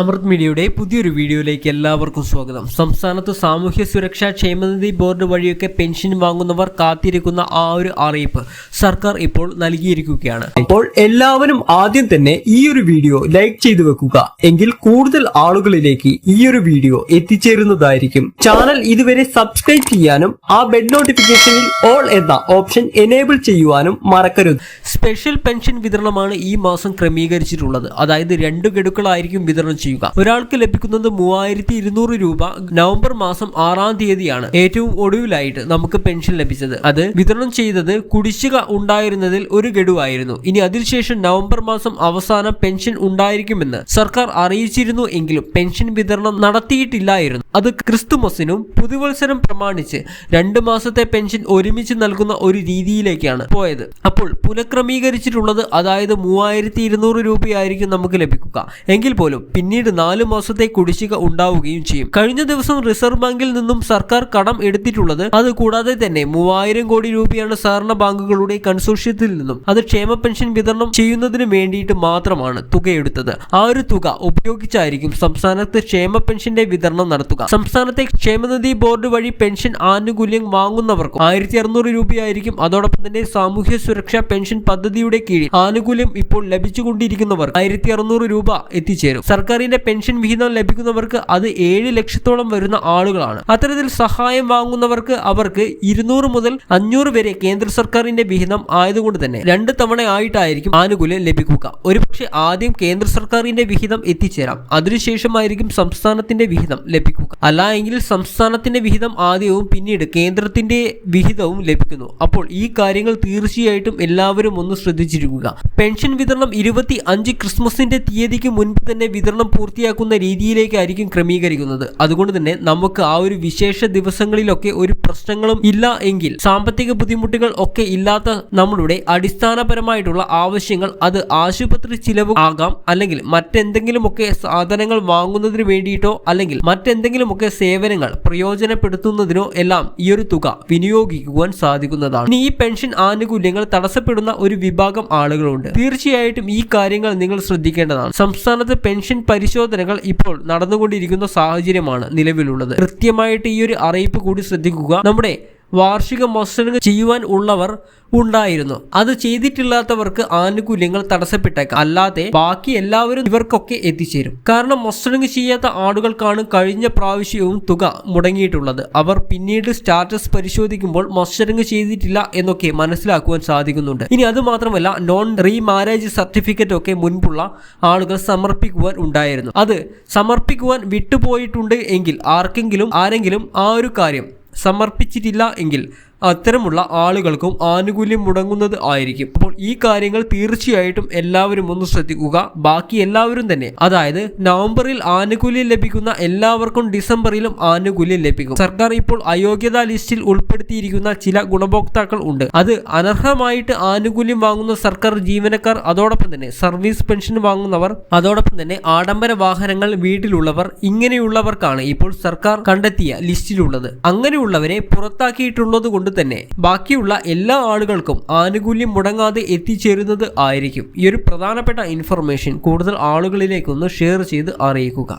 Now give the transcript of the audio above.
അമൃത് മീഡിയയുടെ പുതിയൊരു വീഡിയോയിലേക്ക് എല്ലാവർക്കും സ്വാഗതം. സംസ്ഥാനത്ത് സാമൂഹ്യ സുരക്ഷാ ക്ഷേമനിധി ബോർഡ് വഴിയൊക്കെ പെൻഷൻ വാങ്ങുന്നവർ കാത്തിരിക്കുന്ന ആ ഒരു അറിയിപ്പ് സർക്കാർ ഇപ്പോൾ നൽകിയിരിക്കുകയാണ്. അപ്പോൾ എല്ലാവരും ആദ്യം തന്നെ ഈ ഒരു വീഡിയോ ലൈക്ക് ചെയ്തു വെക്കുക. എങ്കിൽ കൂടുതൽ ആളുകളിലേക്ക് ഈ ഒരു വീഡിയോ എത്തിച്ചേരുന്നതായിരിക്കും. ചാനൽ ഇതുവരെ സബ്സ്ക്രൈബ് ചെയ്യാനും ആ ബെഡ് നോട്ടിഫിക്കേഷനിൽ ഓൾ എന്ന ഓപ്ഷൻ എനേബിൾ ചെയ്യുവാനും മറക്കരുത്. സ്പെഷ്യൽ പെൻഷൻ വിതരണമാണ് ഈ മാസം ക്രമീകരിച്ചിട്ടുള്ളത്. അതായത് രണ്ട് ഗഡുക്കളായിരിക്കും വിതരണം ചെയ്യുക. ഒരാൾക്ക് ലഭിക്കുന്നത് മൂവായിരത്തി ഇരുന്നൂറ് രൂപ നവംബർ മാസം ആറാം തീയതിയാണ് ഏറ്റവും ഒടുവിലായിട്ട് നമുക്ക് പെൻഷൻ ലഭിച്ചത്. അത് വിതരണം ചെയ്തത് കുടിശ്ശിക ഉണ്ടായിരുന്നതിൽ ഒരു ഗഡുവായിരുന്നു. ഇനി അതിനുശേഷം നവംബർ മാസം അവസാനം പെൻഷൻ ഉണ്ടായിരിക്കുമെന്ന് സർക്കാർ അറിയിച്ചിരുന്നു എങ്കിലും പെൻഷൻ വിതരണം നടത്തിയിട്ടില്ലായിരുന്നു. അത് ക്രിസ്തുമസിനും പുതുവത്സരം പ്രമാണിച്ച് രണ്ട് മാസത്തെ പെൻഷൻ ഒരുമിച്ച് നൽകുന്ന ഒരു രീതിയിലേക്കാണ് പോയത്. അപ്പോൾ പുനഃക്രമീകരിച്ചിട്ടുള്ളത് അതായത് മൂവായിരത്തി ഇരുന്നൂറ് രൂപയായിരിക്കും നമുക്ക് ലഭിക്കുക. എങ്കിൽ പോലും പിന്നീട് നാലു മാസത്തെ കുടിശ്ശിക ഉണ്ടാവുകയും ചെയ്യും. കഴിഞ്ഞ ദിവസം റിസർവ് ബാങ്കിൽ നിന്നും സർക്കാർ കടം എടുത്തിട്ടുള്ളത് അത് കൂടാതെ തന്നെ മൂവായിരം കോടി രൂപയാണ് സഹകരണ ബാങ്കുകളുടെ കൺസോർഷ്യത്തിൽ നിന്നും അത് ക്ഷേമ പെൻഷൻ വിതരണം ചെയ്യുന്നതിന് വേണ്ടിയിട്ട് മാത്രമാണ് തുകയെടുത്തത്. ആ ഒരു തുക ഉപയോഗിച്ചായിരിക്കും സംസ്ഥാനത്ത് ക്ഷേമ പെൻഷന്റെ വിതരണം നടത്തുക. സംസ്ഥാനത്തെ ക്ഷേമനിധി ബോർഡ് വഴി പെൻഷൻ ആനുകൂല്യം വാങ്ങുന്നവർക്കും ആയിരത്തി അറുന്നൂറ് രൂപയായിരിക്കും അതോടൊപ്പം തന്നെ സാമൂഹ്യ സുരക്ഷാ പെൻഷൻ പദ്ധതിയുടെ കീഴിൽ ആനുകൂല്യം ഇപ്പോൾ ലഭിച്ചുകൊണ്ടിരിക്കുന്നവർ ആയിരത്തി അറുന്നൂറ് രൂപ എത്തിച്ചേരും. സർക്കാരിന്റെ പെൻഷൻ വിഹിതം ലഭിക്കുന്നവർക്ക് അത് ഏഴ് ലക്ഷത്തോളം വരുന്ന ആളുകളാണ്. അത്തരത്തിൽ സഹായം വാങ്ങുന്നവർക്ക് അവർക്ക് ഇരുന്നൂറ് മുതൽ അഞ്ഞൂറ് വരെ കേന്ദ്ര സർക്കാരിന്റെ വിഹിതം ആയതുകൊണ്ട് തന്നെ രണ്ട് തവണ ആയിട്ടായിരിക്കും ആനുകൂല്യം ലഭിക്കുക. ഒരുപക്ഷെ ആദ്യം കേന്ദ്ര സർക്കാരിന്റെ വിഹിതം എത്തിച്ചേരാം. അതിനുശേഷമായിരിക്കും സംസ്ഥാനത്തിന്റെ വിഹിതം ലഭിക്കുക. അല്ല എങ്കിൽ സംസ്ഥാനത്തിന്റെ വിഹിതം ആദ്യവും പിന്നീട് കേന്ദ്രത്തിന്റെ വിഹിതവും ലഭിക്കുന്നു. അപ്പോൾ ഈ കാര്യങ്ങൾ തീർച്ചയായിട്ടും എല്ലാവരും ഒന്ന് ശ്രദ്ധിച്ചിരിക്കുക. പെൻഷൻ വിതരണം ഇരുപത്തി അഞ്ച് ക്രിസ്മസിന്റെ തീയതിക്ക് മുൻപ് തന്നെ വിതരണം പൂർത്തിയാക്കുന്ന രീതിയിലേക്കായിരിക്കും ക്രമീകരിക്കുന്നത്. അതുകൊണ്ട് തന്നെ നമുക്ക് ആ ഒരു വിശേഷ ദിവസങ്ങളിലൊക്കെ ഒരു പ്രശ്നങ്ങളും ഇല്ല എങ്കിൽ സാമ്പത്തിക ബുദ്ധിമുട്ടുകൾ ഒക്കെ ഇല്ലാത്ത നമ്മളുടെ അടിസ്ഥാനപരമായിട്ടുള്ള ആവശ്യങ്ങൾ അത് ആശുപത്രി ചിലവ് ആകാം. അല്ലെങ്കിൽ മറ്റെന്തെങ്കിലുമൊക്കെ സാധനങ്ങൾ വാങ്ങുന്നതിന് വേണ്ടിയിട്ടോ അല്ലെങ്കിൽ മറ്റെന്തെങ്കിലുമൊക്കെ സേവനങ്ങൾ പ്രയോജനപ്പെടുത്തുന്നതിനോ എല്ലാം ഈ ഒരു തുക വിനിയോഗിക്കുവാൻ സാധിക്കുന്നതാണ്. ഇനി ഈ പെൻഷൻ ആനുകൂല്യങ്ങൾ തടസ്സപ്പെടുന്ന ഒരു വിഭാഗം ആളുകളുണ്ട്. തീർച്ചയായിട്ടും ഈ കാര്യങ്ങൾ നിങ്ങൾ ശ്രദ്ധിക്കേണ്ടതാണ്. സംസ്ഥാനത്ത് പെൻഷൻ പരിശോധനകൾ ഇപ്പോൾ നടന്നുകൊണ്ടിരിക്കുന്ന സാഹചര്യമാണ് നിലവിലുള്ളത്. കൃത്യമായിട്ട് ഈ ഒരു അറിയിപ്പ് കൂടി ശ്രദ്ധിക്കുക. നമ്മുടെ വാർഷിക മസ്റ്ററിംഗ് ചെയ്യുവാൻ ഉള്ളവർ ഉണ്ടായിരുന്നു. അത് ചെയ്തിട്ടില്ലാത്തവർക്ക് ആനുകൂല്യങ്ങൾ തടസ്സപ്പെട്ടേക്കാം. അല്ലാതെ ബാക്കി എല്ലാവരും ഇവർക്കൊക്കെ എത്തിച്ചേരും. കാരണം മസ്റ്ററിംഗ് ചെയ്യാത്ത ആളുകൾക്കാണ് കഴിഞ്ഞ പ്രാവശ്യവും തുക മുടങ്ങിയിട്ടുള്ളത്. അവർ പിന്നീട് സ്റ്റാറ്റസ് പരിശോധിക്കുമ്പോൾ മസ്റ്ററിംഗ് ചെയ്തിട്ടില്ല എന്നൊക്കെ മനസ്സിലാക്കുവാൻ സാധിക്കുന്നുണ്ട്. ഇനി അത് മാത്രമല്ല നോൺ റീ മാരേജ് സർട്ടിഫിക്കറ്റ് ഒക്കെ മുൻപുള്ള ആളുകൾ സമർപ്പിക്കുവാൻ ഉണ്ടായിരുന്നു. അത് സമർപ്പിക്കുവാൻ വിട്ടുപോയിട്ടുണ്ട് എങ്കിൽ ആർക്കെങ്കിലും ആരെങ്കിലും ആ ഒരു കാര്യം സമർപ്പിച്ചിട്ടില്ല എങ്കിൽ അത്തരമുള്ള ആളുകൾക്കും ആനുകൂല്യം മുടങ്ങുന്നത് ആയിരിക്കും. അപ്പോൾ ഈ കാര്യങ്ങൾ തീർച്ചയായിട്ടും എല്ലാവരും ഒന്ന് ശ്രദ്ധിക്കുക. ബാക്കി എല്ലാവരും തന്നെ. അതായത് നവംബറിൽ ആനുകൂല്യം ലഭിക്കുന്ന എല്ലാവർക്കും ഡിസംബറിലും ആനുകൂല്യം ലഭിക്കും. സർക്കാർ ഇപ്പോൾ അയോഗ്യതാ ലിസ്റ്റിൽ ഉൾപ്പെടുത്തിയിരിക്കുന്ന ചില ഗുണഭോക്താക്കൾ ഉണ്ട്. അത് അനർഹമായിട്ട് ആനുകൂല്യം വാങ്ങുന്ന സർക്കാർ ജീവനക്കാർ അതോടൊപ്പം തന്നെ സർവീസ് പെൻഷൻ വാങ്ങുന്നവർ അതോടൊപ്പം തന്നെ ആഡംബര വാഹനങ്ങൾ വീട്ടിലുള്ളവർ ഇങ്ങനെയുള്ളവർക്കാണ് ഇപ്പോൾ സർക്കാർ കണ്ടെത്തിയ ലിസ്റ്റിലുള്ളത്. അങ്ങനെയുള്ളവരെ പുറത്താക്കിയിട്ടുള്ളത് കൊണ്ട് തന്നെ. ബാക്കിയുള്ള എല്ലാ ആളുകൾക്കും ആനുകൂല്യം മുടങ്ങാതെ എത്തിച്ചേരുന്നത് ആയിരിക്കും. ഈ ഒരു പ്രധാനപ്പെട്ട ഇൻഫർമേഷൻ കൂടുതൽ ആളുകളിലേക്കൊന്ന് ഷെയർ ചെയ്ത് അറിയിക്കുക.